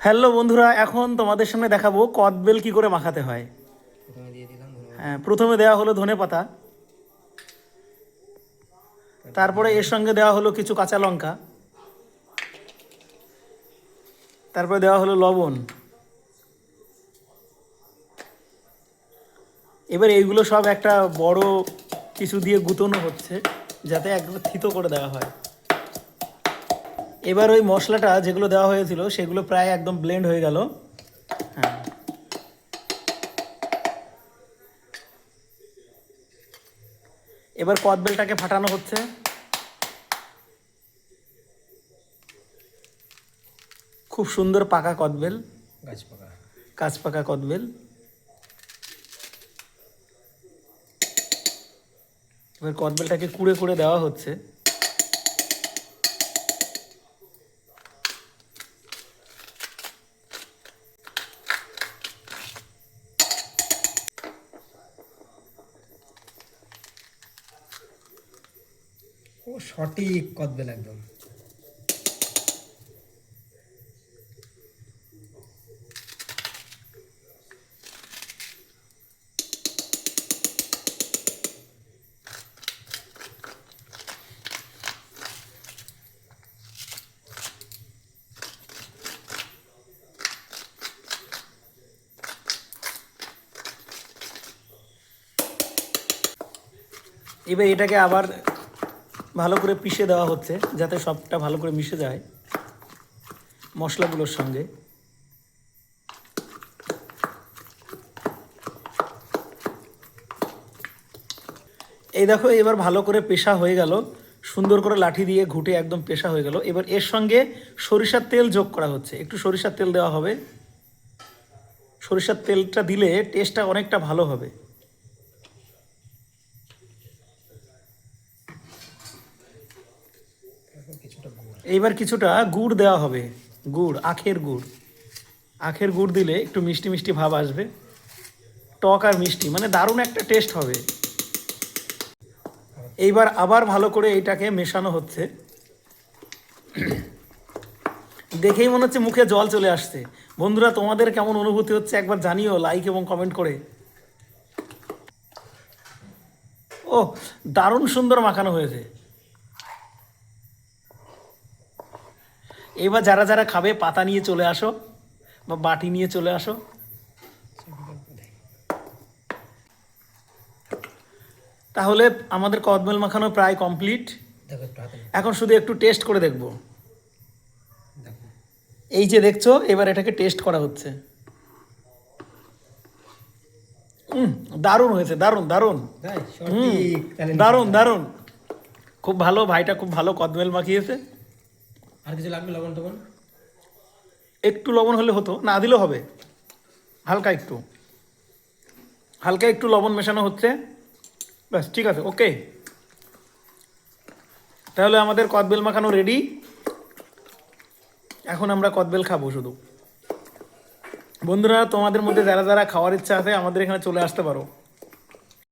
Hello বন্ধুরা এখন তোমাদের সামনে দেখাবো কদবেল কি করে মাখাতে হয়। হ্যাঁ প্রথমে দেওয়া হলো ধনে পাতা। তারপরে এর সঙ্গে দেওয়া হলো কিছু কাঁচা লঙ্কা। তারপরে দেওয়া হলো লবণ। এবার এইগুলো সব একটা বড় কিছু দিয়ে গুতনো হচ্ছে যাতে একবার থিতো করে দেওয়া হয়। এবার ওই মশলাটা যেগুলো দেওয়া হয়েছিল সেগুলো প্রায় একদম ব্লেন্ড হয়ে গেল। হ্যাঁ। এবার কদবেলটাকে ফাটানো হচ্ছে। খুব সুন্দর পাকা কদবেল গাছ পাকা। কাঁচ পাকা কদবেল এবার কদবেলটাকে কুড়ে কুড়ে দেওয়া হচ্ছে। ও সঠিক কদবেল একদম। এবার এটাকে আবার ভালো করে পিষে দেওয়া হচ্ছে, যাতে সবটা ভালো করে মিশে যায় মশলাগুলোর সঙ্গে। এই দেখো, এবার ভালো করে পেশা হয়ে গেল। সুন্দর করে লাঠি দিয়ে ঘুটে একদম পেশা হয়ে গেল। এবার এর সঙ্গে সরিষার তেল যোগ করা হচ্ছে। একটু সরিষার তেল দেওয়া হবে। সরিষার তেলটা দিলে টেস্টটা অনেকটা ভালো হবে তারপর কিছুটা গুড় এইবার কিছুটা গুড় দেওয়া হবে। গুড়, আখের গুড়। আখের গুড় দিলে একটু মিষ্টি মিষ্টি ভাব আসবে। টক আর মিষ্টি মানে দারুণ একটা টেস্ট হবে। এইবার আবার ভালো করে এইটাকে মেশানো হচ্ছে। দেখেই মনে হচ্ছে মুখে জল চলে আসছে। বন্ধুরা, তোমাদের কেমন অনুভূতি হচ্ছে একবার জানিও লাইক এবং কমেন্ট করে। ও দারুণ সুন্দর মাখানো হয়েছে। এবার যারা যারা খাবে পাতা নিয়ে চলে আসো বা বাটি নিয়ে চলে আসো। তাহলে আমাদের কদমেল মাখানো প্রায় কমপ্লিট। এখন শুধু একটু টেস্ট করে দেখব। এই যে দেখছ এবার এটাকে টেস্ট করা হচ্ছে। দারুণ হয়েছে দারুণ দারুণ। দারুণ দারুণ। খুব ভালো ভাইটা খুব ভালো কদমেল মাখিয়েছে। আর কিছু লাগবে লবণ টবণ? একটু লবণ হলে হতো। না, দিলেও হবে। হালকা একটু। হালকা একটু লবণ মেশানো হচ্ছে। ব্যাস, ঠিক আছে, ওকে। তাহলে আমাদের কদবেল মাখানো রেডি এখন আমরা কদবেল খাব শুধু। বন্ধুরা, তোমাদের মধ্যে যারা যারা খাওয়ার ইচ্ছা আছে, আমাদের এখানে চলে আসতে পারো।